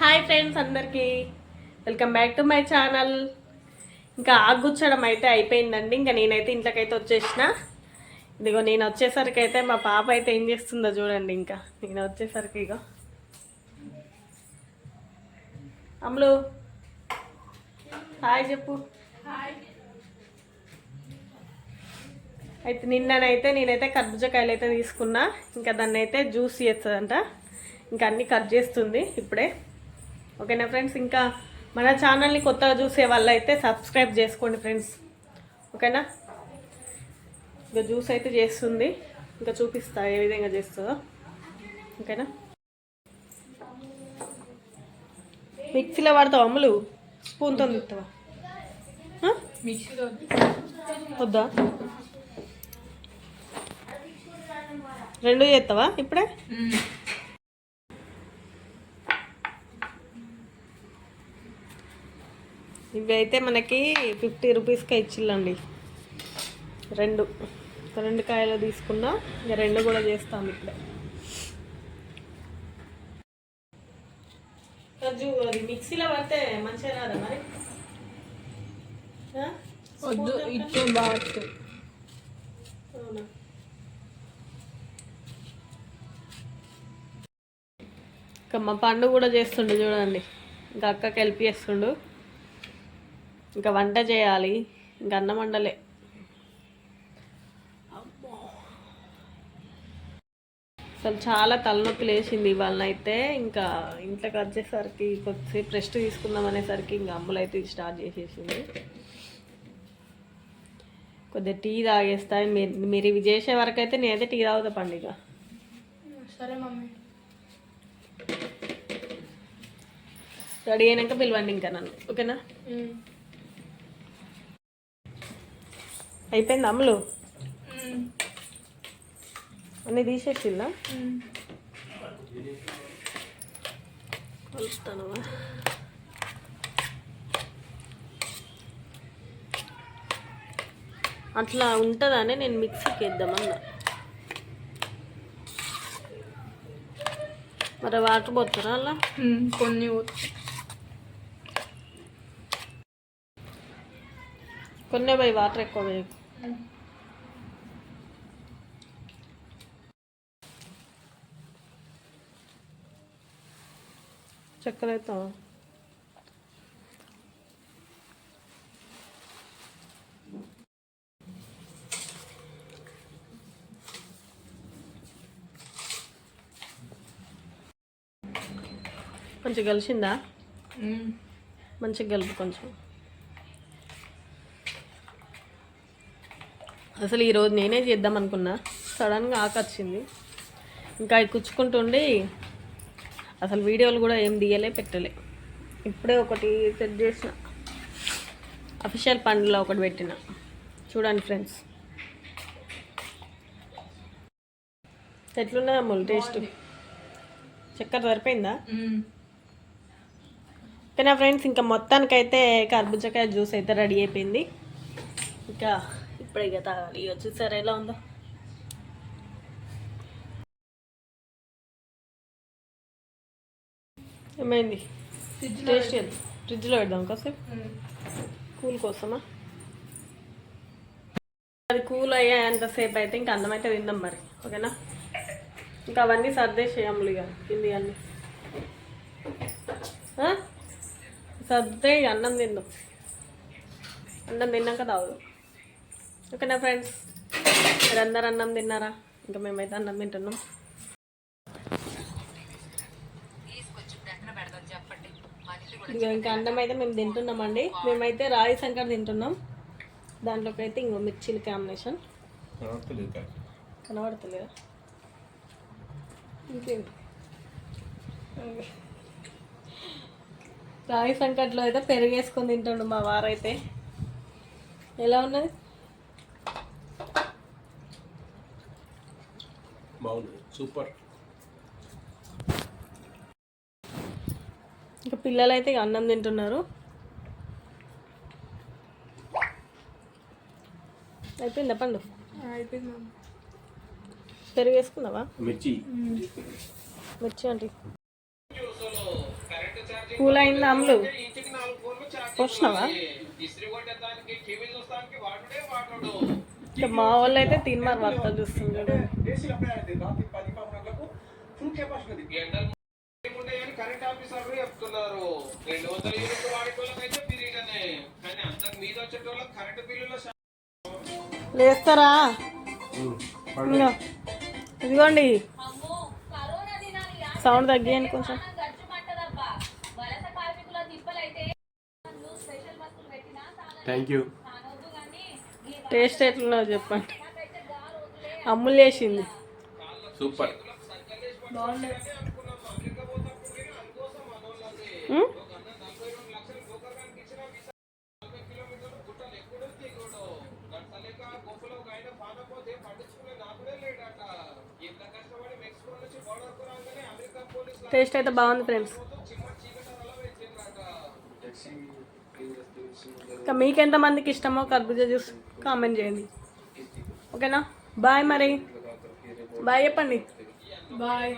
Hi friends అందరికీ. Welcome back to my channel. ఇంకా ఆగుచ్చడం అయితే అయిపోయిందండి. ఇంకా నేనైతే ఇంట్లోకైతే వచ్చేసిన. ఇదిగో నేను వచ్చేసరికి అయితే మా పాప అయితే ఏం చేస్తుందో చూడండి ఇంకా. నేను వచ్చేసరికి ఇగో. అమ్ములు. హాయ్ చెప్పు. అయితే నిన్ననైతే నేనైతే కర్బూజకాయలు అయితే తీసుకున్నా. ఇంకా దాన్ని అయితే జ్యూస్ చేస్తుందంట. ఇంకా అన్నీ కట్ చేస్తుంది ఇప్పుడే. ఓకేనా ఫ్రెండ్స్? ఇంకా మన ఛానల్ని కొత్తగా చూసే వాళ్ళు అయితే సబ్స్క్రైబ్ చేసుకోండి ఫ్రెండ్స్. ఓకేనా? ఇంకా జ్యూస్ అయితే చేస్తుంది. ఇంకా చూపిస్తా ఏ విధంగా చేస్తుందో. ఓకేనా? మిక్సీలో వాడతావు అమ్ములు? స్పూన్తో తిస్తావా వద్దా? రెండు చేస్తావా ఇప్పుడే? ఇవి అయితే మనకి ఫిఫ్టీ రూపీస్కి ఇచ్చిల్లండి. రెండు. రెండు కాయలు తీసుకున్నా ఇంకా రెండు కూడా చేస్తాం ఇప్పుడే. అది మిక్సీలో పడితే మంచిగా రాదా మరి? వద్దు ఇచ్చే బాగా అవునా? ఇంకా మా పండు కూడా చేస్తుండు చూడండి. ఇంకా అక్కకి హెల్ప్ చేస్తుండు. ఇంకా వంట చేయాలి. ఇంకా అన్నం వండలే. అసలు చాలా తలనొప్పి లేచింది ఇవాళ అయితే ఇంకా ఇంట్లోకి వచ్చేసరికి కొద్దిసేపు రెస్ట్ తీసుకుందాం అనేసరికి ఇంకా అమ్ములు అయితే స్టార్ట్ చేసేసింది. కొద్దిగా టీ తాగేస్తా. మీరు మీరు ఇవి చేసే వరకు అయితే నేనైతే టీ తాగుతా పండుగ సరే మమ్మీ. రెడీ అయినాక పిలవండి ఇంకా నన్ను. ఓకేనా? అయిపోయింది అమ్ములు అన్నీ తీసేసిందా కలుస్తానవా అట్లా ఉంటుందని నేను మిక్సీకి వేద్దామన్నా మరి వాటర్ పోతారా అలా? కొన్ని. కొన్ని పోయి వాటర్ ఎక్కువ వేయకు చక్కెర అవుతావా కొంచెం కలిసిందా. మంచిగా కలుపు కొంచెం. అసలు ఈరోజు నేనే చేద్దాం అనుకున్నా. సడన్గా ఆకొచ్చింది ఇంకా అవి కుచ్చుకుంటుండి అసలు వీడియోలు కూడా ఏం తీయలే పెట్టలే. ఇప్పుడే ఒకటి సెట్ చేసిన. అఫీషియల్ పండ్లో ఒకటి పెట్టిన. చూడండి ఫ్రెండ్స్ ఎట్లున్నది అమ్ములు? టేస్ట్ చక్కెర సరిపోయిందా? మ్మ్. ఓకేనా ఫ్రెండ్స్ ఇంకా మొత్తానికైతే కర్బూజకాయ జ్యూస్ అయితే రెడీ అయిపోయింది. ఇంకా ఇప్పుడే ఇక తాగాలి. ఇక చూసారా ఎలా ఉందో? ఏమైంది? టేస్ట్ ఫ్రిడ్జ్లో పెడదాం. కాసేపు. కూల్ కోసమా? అది కూల్ అయ్యేంతసేపు అయితే ఇంకా అన్నం అయితే తిందాం మరి. ఓకేనా? ఇంకా అవన్నీ సర్దేసేయములు ఇక కింది అన్నీ? సర్దే అన్నం తిందాం. అన్నం తిన్నాక తాగుదాం. ఓకేనా ఫ్రెండ్స్? మీరు అందరు అన్నం తిన్నారా? ఇంకా మేమైతే అన్నం తింటున్నాం. ఇక ఇంకా అన్నం అయితే మేము తింటున్నామండి. మేమైతే రాయి సంకట తింటున్నాం. దాంట్లోకి అయితే ఇంకో మిర్చీల కాంబినేషన్ కనబడతలేదా? ఇంకేం రాగి సంకట్లో అయితే పెరిగేసుకొని తింటుండు మా వారైతే. ఎలా ఉన్నది? బాగుంది. సూపర్. ఇంకా పిల్లలు అయితే ఇక అన్నం తింటున్నారు. అయిపోయిందా పండు? అయిపోయింది పెరుగు వేసుకున్నావా మిర్చి. మిర్చి అంటే కూల్ అయిందా అమ్ములు? పోసినావా ఇంకా మా వాళ్ళు అయితే తిన్నారు వార్తలు చూస్తున్నారు. కరెంట్ ఆఫీసర్లు చెప్తున్నారు రెండు వందల యూనిట్లు కానీ అంతకు మీద వచ్చేటోళ్ళకి కరెంట్ బిల్లులో లేస్తారా ఇదిగోండి. సౌండ్ తగ్గియండి కొంచెం. థ్యాంక్ యూ టేస్ట్ ఎట్లున్నదో చెప్పండి. అమ్ములు చేసింది. సూపర్? టేస్ట్ అయితే బాగుంది ఫ్రెండ్స్. ఇంకా మీకు ఎంతమందికి ఇష్టమో కర్బూజా జ్యూస్? కామెంట్ చేయండి. ఓకేనా? బాయ్ మరి. బాయ్ చెప్పండి. బాయ్.